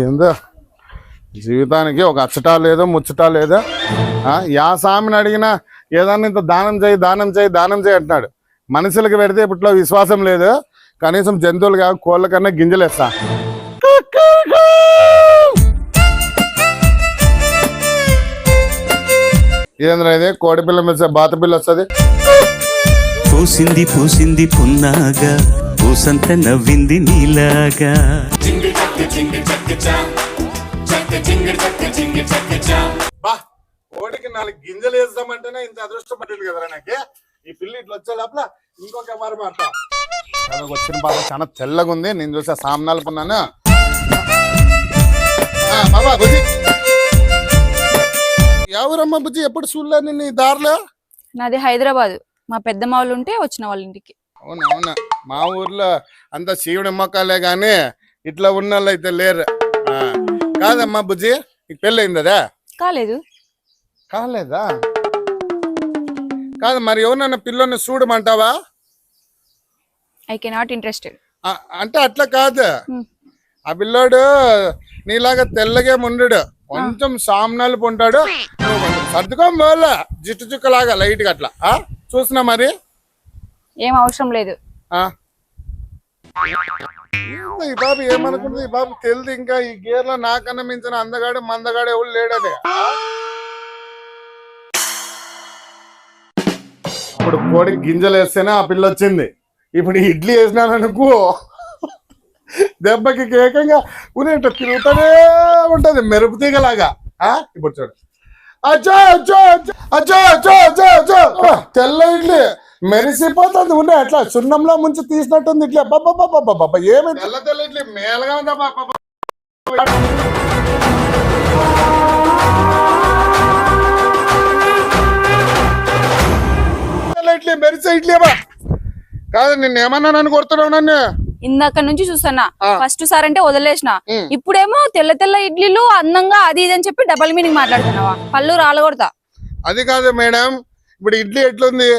ఏందో? జీవితానికి ఒక అచ్చటా లేదో ముచ్చటా లేదో ఆ, యా స్వామిని అడిగినా ఏదన్నా ఇంత దానం చేయి దానం చేయి దానం చేయి అంటున్నాడు. మనుషులకు పెడితే ఇప్పట్లో విశ్వాసం లేదు. కనీసం జంతువులుగా కోళ్ళ కన్నా గింజలేస్తా. ఏంద్రా ఇది? కోడి పిల్ల మీద బాత పిల్ల వస్తుంది. పూసింది పూసింది పున్నాగా పూసంత నవ్వింది నీలాగా. బా కోడికి నాలుగు గింజలు వేద్దామంటేనే ఇంత అదృష్టం పట్టింది కదరా నాకు? ఈ పిల్లి ఇట్లా వచ్చే లోపల ఇంకొక వారు మాట వచ్చిన బాబా చాలా తెల్లగా ఉంది నేను చూసా సామ్నాలు కొన్నాను. ఆ, బాబా బుజ్జి. ఎవరమ్మా బుజ్జి? ఎప్పుడు చూడలే నేను ఈ దారిలో? నాది హైదరాబాద్. మా పెద్ద మావులు ఉంటే వచ్చిన వాళ్ళ ఇంటికి. అవునా అవునా. మా ఊర్లో అంత శివుడి మొక్కలే గాని ఇట్లా ఉన్న వాళ్ళు అయితే లేరు. ఆ, కాదమ్మా బుజ్జి నీకు పెళ్ళయింది అదే కాలేదు. కాలేదా? కాదు మరి ఎవరన్నా పిల్లని చూడమంటావా? ఐ కెనాట్ ఇంట్రెస్టెడ్ అంటే అట్లా కాదు. Hmm. ఆ పిల్లోడు నీలాగా తెల్లగే ఉండడు కొంచెం సామ్నాలు ఉంటాడు నువ్వు కొంచెం సర్దుకోం పోలే జిట్టు చుక్కలాగా లైట్గా అట్లా. ఆ? చూసినా మరి? ఏం అవసరం లేదు. ఈ బాబు ఏమనుకుంటుంది ఈ బాబు తెలియదు ఇంకా. ఈ గేర్లో నాకన్నా మించిన అందగాడు మందగాడు ఎవరు లేడదే. ఇప్పుడు కోడి గింజలు వేస్తేనే ఆ పిల్ల వచ్చింది. ఇప్పుడు ఇడ్లీ వేసినాననుకో దెబ్బకి ఏకంగా ఉనేట తిరుగుతూనే ఉంటది మెరుపు తీగలాగా. ఆ? ఇప్పుడు చూడు. అచ్చో అచ్చో అచ్చో అచ్చో అచ్చో అచ్చో. తెల్ల ఇడ్లీ. మెరిసిపోతుంది ఉండే అట్లా సున్నంలో ముంచి తీసినట్టుంది ఇట్లా. బాబా ఏమి? తెల్ల తెల్ల ఇడ్లీ మేలుగా ఉందా బాబా తెల్ల ఇడ్లీ మెరిసే ఇడ్లీ బా. కాదు నిన్న ఏమన్నా నన్ను కొడుతున్నావు నన్ను? ఇందాక నుంచి చూస్తున్నా. ఫస్ట్ సార్ అంటే వదిలేసిన. ఇప్పుడేమో తెల్ల తెల్ల ఇడ్లీలు అందంగా అది ఇది అని చెప్పి డబల్ మీనింగ్ మాట్లాడుతున్నావా? పళ్ళు రాలగొడతా. అది కాదు మేడం ఇప్పుడు ఇడ్లీ ఎట్లుంది?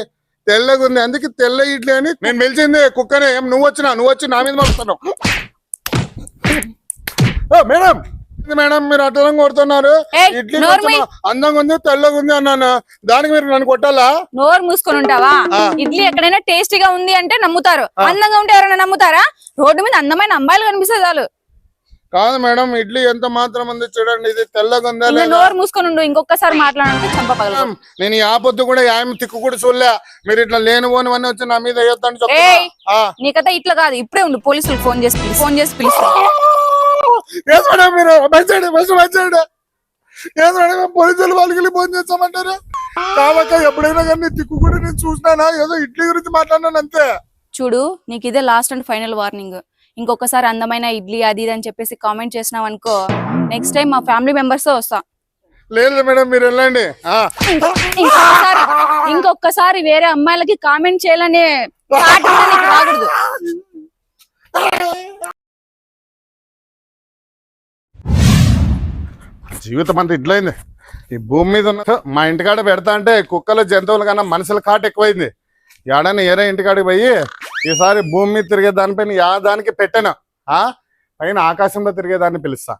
తెల్లగా ఉంది. అందుకే తెల్ల ఇడ్లీ అని నేను పిలిచింది కుక్కనే. ఏం నువ్వు వచ్చినా? నువ్వు వచ్చి నా మీద మరుస్తున్నావు ఓ, మేడం మేడం మీరు అడ్డం కొడుతున్నారు? ఏయ్, ఇడ్లీ నోరు కొంచెం మూయ్. అందంగా ఉంది తెల్లగా ఉంది అన్నాను. దానికి మీరు నన్ను కొట్టాలా? నోరు మూసుకొని ఉంటావా. ఇడ్లీ ఎక్కడైనా టేస్టీగా ఉంది అంటే నమ్ముతారు. అందంగా ఉంటే ఎవరైనా నమ్ముతారా? రోడ్డు మీద అందమైన అమ్మాయిలు కనిపిస్తే చాలు. కాదు మేడం ఇడ్లీ ఎంత మాత్రం ఉంది చూడండి ఇది తెల్లగా ఉందా ఇంకా లేదా? నోరు మూసుకొని ఇంకొకసారి మాట్లాడంటే చంప పగలదు మేడం, నేను ఈ ఆపొద్దు కూడా యాయం తిక్కు కూడా చూడలే. మీరు ఇట్లా లేని పోని వచ్చి నా మీద వేయొద్దని. నీకైతే ఇట్లా కాదు ఇప్పుడే ఉండు పోలీసులు ఫోన్ చేసి ఫోన్ చేసి పిలుస్తా. ఏం మేడం మీరు? మంచి మంచాడు ఏం మేడం పోలీసులు వాళ్ళకి ఫోన్ చేస్తామంటారు? కావక్క ఎప్పుడైనా కానీ తిక్కు కూడా నేను చూసినానా? ఏదో ఇడ్లీ గురించి మాట్లాడినాను అంతే. చూడు నీకు ఇదే లాస్ట్ అండ్ ఫైనల్ వార్నింగ్ ఇంకొకసారి అందమైన ఇడ్లీ అది ఇది అని చెప్పేసి కామెంట్ చేసినావు అనుకో నెక్స్ట్ టైం మా ఫ్యామిలీ మెంబర్స్తో వస్తా. లేదు మేడం మీరు వెళ్ళండి. ఇంకొకసారి ఇంకొకసారి వేరే అమ్మాయిలకి కామెంట్ చేయాలనే రాకూడదు. జీవితం అంతా ఇట్లయింది ఈ భూమి మీద ఉన్న మా ఇంటికాడ పెడతా అంటే కుక్కలు జంతువుల కన్నా మనుషుల కాట ఎక్కువైంది. ఏడని ఏరే ఇంటికాడికి పోయి ఈసారి భూమి మీద తిరిగే దానిపైన యా దానికి పెట్టాను? ఆ? పైన ఆకాశంలో తిరిగేదాన్ని పిలుస్తా.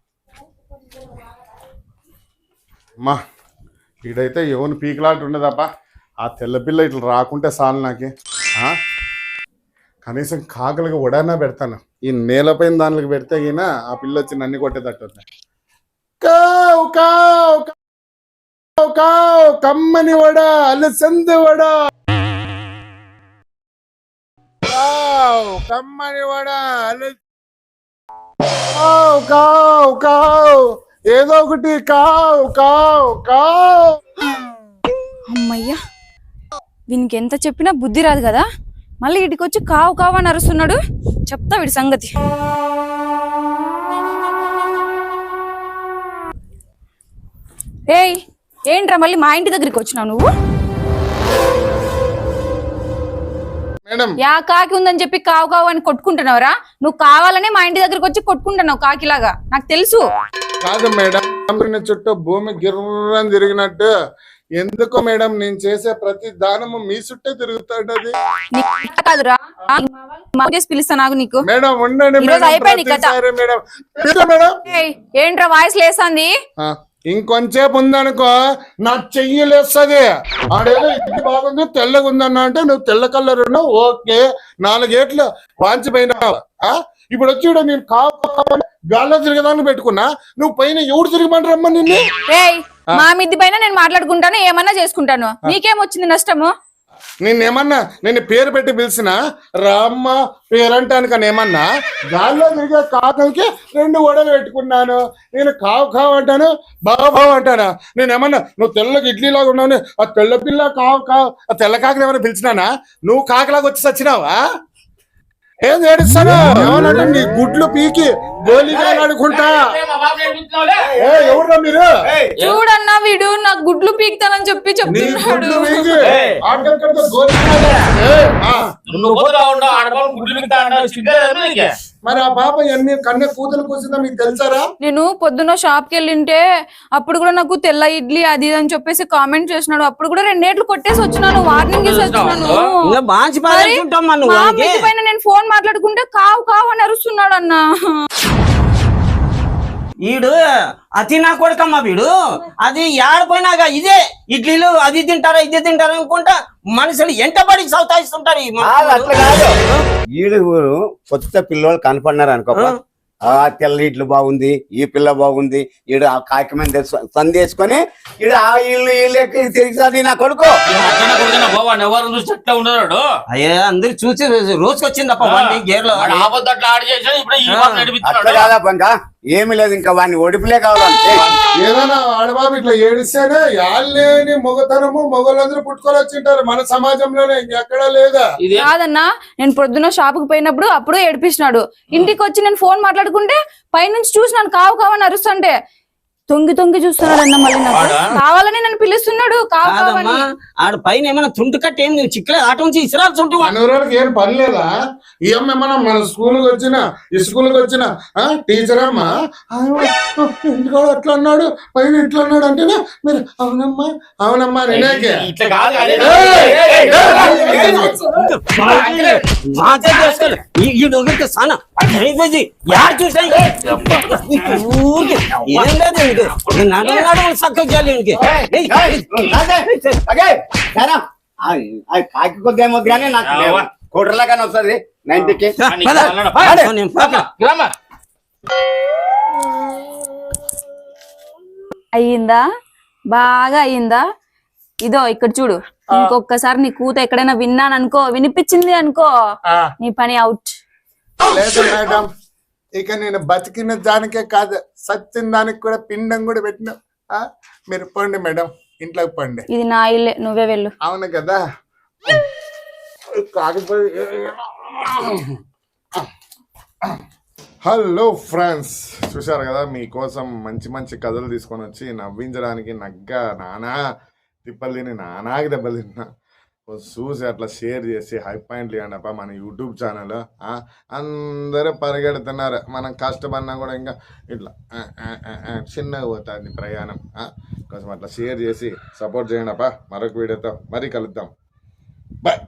అమ్మా ఇడైతే ఎవరిని పీకిలాంటి ఉండదప్ప ఆ తెల్లపిల్ల ఇట్లా రాకుంటే చాలు నాకు. ఆ? కనీసం కాకలకి ఉడానా పెడతాను. ఈ నేలపైన దానికి పెడితే గిన ఆ పిల్ల వచ్చి నన్ను కొట్టేటట్టు ఉంది. కమ్మని వడ అలసంద వడ. కమ్మని వడ అల కావ్ కావ్ కావ్. ఏదో ఒకటి కావ్ కావ్ కావ్. అమ్మయ్యా వీనికి ఎంత చెప్పినా బుద్ధి రాదు కదా? మళ్ళీ ఇటుకి వచ్చి కావు కావు అని అరుస్తున్నాడు? చెప్తా వీడి సంగతి. ఏయ్ ఏంట్రా మళ్ళీ మా ఇంటి దగ్గరికి వచ్చినావు నువ్వు? యా కాకి ఉందని చెప్పి కావు కావు అని కొట్టుకుంటున్నావురా? నువ్వు కావాలనే మా ఇంటి దగ్గరికి వచ్చి కొట్టుకుంటున్నావు కాకిలాగా. నాకు తెలుసు. కాదు మేడం చుట్టూ భూమి గిర్రని తిరిగినట్టు. ఎందుకో మేడం నేను చేసే ప్రతి దానము మీ చుట్టే తిరుగుతాడది కాదురా. పిలుస్తా నాకు నీకు. మేడం ఉండండి మేడం ఏంట్రా వాయిస్ లేసాంది ఇంకొంచేపు ఉందనుకో నా చెయ్యి లేస్తుంది. ఆడేదో ఇది బాగుంది తెల్లగా ఉందన్నా అంటే నువ్వు తెల్ల కలర్ ఉన్నావు ఓకే. నాలుగేట్లు వాంచిపోయినావు. ఆ? ఇప్పుడు వచ్చి నేను కావాలి గాల్లో తిరగదాన్ని పెట్టుకున్నా. నువ్వు పైన ఎవడు తిరగమని రమ్మ నిన్ను? మా మిద్ది పైన నేను మాట్లాడుకుంటాను ఏమన్నా చేసుకుంటాను. నీకేం వచ్చింది నష్టము? నిన్నేమన్నా నేను పేరు పెట్టి పిలిచిన? రామ్మ పేరంటానికి ఏమన్నా గాల్లో తిరిగే కాకలకి రెండు వడలు పెట్టుకున్నాను. నేను కావు కావు అంటాను బావు బావు అంటాను? నేనేమన్నా నువ్వు తెల్లకి ఇడ్లీలాగా ఉన్నావు ఆ తెల్ల పిల్ల కావు కావు ఆ తెల్ల కాకలు ఏమైనా పిలిచినానా? నువ్వు కాకలాగా వచ్చి సచ్చినావా? ఏం ఏడుస్తాను గుడ్లు పీకి ఆడుకుంటా ఎవరురా మీరు? చూడన్నా వీడు నా గుడ్లు పీకుతానని చెప్పి చెప్తున్నాడు. గుడ్లు. నువ్వు నీకు? మరి ఆ పాప ఎన్ని కన్నె కూతురు కూసిందో మీకు తెలుసారా? నేను పొద్దున్న షాప్కి వెళ్ళింటే అప్పుడు కూడా నాకు తెల్ల ఇడ్లీ అది ఇది అని చెప్పేసి కామెంట్ చేసినాడు. అప్పుడు కూడా రెండేట్లు కొట్టేసి వచ్చినాను వార్నింగ్ ఇచ్చి వచ్చినాను. పైన నేను ఫోన్ మాట్లాడుకుంటే కావు కావు అని అరుస్తున్నాడు అన్న వీడు అతి నా కొడుకమ్మ వీడు. అది ఏడపోయినాక ఇదే ఇడ్లీలు అది తింటారా ఇది తింటారా అనుకుంటా మనుషులు ఎంటబడి సౌతాయిస్తుంటారు. అట్లా కాదు. ఈడు కొత్త పిల్లోళ్ళు కనపడినారు అనుకో. ఆ. తెల్ల ఇట్లు బాగుంది ఈ పిల్ల బాగుంది ఈడు ఆ కాకి మీద సందేసుకొని ఈడు ఆ ఇల్లు ఇల్లు తిరిగి నా కొడుకు. ఎవరు అయ్యే అందరు చూసి రోజుకొచ్చిందప్ప వాడిని గేర్లో. వాడు ఆడి చేసాడు ఇప్పుడు కాదా ఇంకా. ఏమీ లేదు ఇంకా వాడిని ఒడిపులే కావాలంటే ఏదైనా ఆడబాబు ఇట్లా ఏడిస్తేనే యాళ్ళేని మొగతనము మొగలందరూ పుట్టుకొని వచ్చింటారు మన సమాజంలోనే ఎక్కడా లేదా? ఇది. కాదన్నా నేను పొద్దున్న షాప్కి పోయినప్పుడు అప్పుడు ఏడిపిస్తున్నాడు. ఇంటికి వచ్చి నేను ఫోన్ మాట్లాడుకుంటే పైనుంచి చూసినాను కావు కావు అని అరుస్తుంటే తొంగి తొంగి చూస్తున్నాడు అన్న మళ్ళీ నాకు? కావాలని నన్ను పిలుస్తున్నాడు కావు కాదమ్మా కావని ఆడ పైన ఏమైనా తుంటు కట్టి ఏం చిక్కలేదు అటు నుంచి మన ఊరికి ఏం పని లేదా ఈ అమ్మ ఏమన్నా మన స్కూల్కి వచ్చిన ఈ స్కూల్కి వచ్చిన ఆ, టీచర్ అమ్మ ఇంటికాడ అట్లా అన్నాడు పైన ఇట్లా అన్నాడు అంటేనే మీరు అవునమ్మా అవునమ్మా నేనేకే ఇట్లా కాదు ఈ- డొంగకి సానా ఊరికే ఏం లేదు కాకి కొద్ది కానీ నాకు. కోటర్లాగానే వస్తుంది నైన్టీకి. అయ్యిందా? బాగా అయ్యిందా? ఇదో ఇక్కడ చూడు. ఇంకొకసారి నీ కూత ఎక్కడైనా విన్నాను అనుకో వినిపించింది అనుకో ఆ, నీ పని అవుట్. లేదు మేడం. ఇక నేను బతికిన దానికే కాదు సచ్చిన దానికి కూడా పిండం కూడా పెట్టిన. మీరు పండి మేడం ఇంట్లోకి పండి. ఇది నా ఇల్లే నువ్వే వెళ్ళు. అవును కదా. కాకపోతే హలో ఫ్రెండ్స్ చూశారు కదా మీకోసం మంచి మంచి కథలు తీసుకొని వచ్చి నవ్వించడానికి నగ్గ నానా తిప్పలు తిని నానాకి దెబ్బలు తిన్నా. చూసి అట్లా షేర్ చేసి హై పాయింట్లు ఇవ్వండి మన యూట్యూబ్ ఛానల్. అందరూ పరిగెడుతున్నారు. మనం కష్టపడినా కూడా ఇంకా ఇట్లా చిన్నగా పోతుంది ప్రయాణం. కొంచెం అట్లా షేర్ చేసి సపోర్ట్ చేయండి అప్ప మరొక వీడియోతో మరీ కలుద్దాం. బాయ్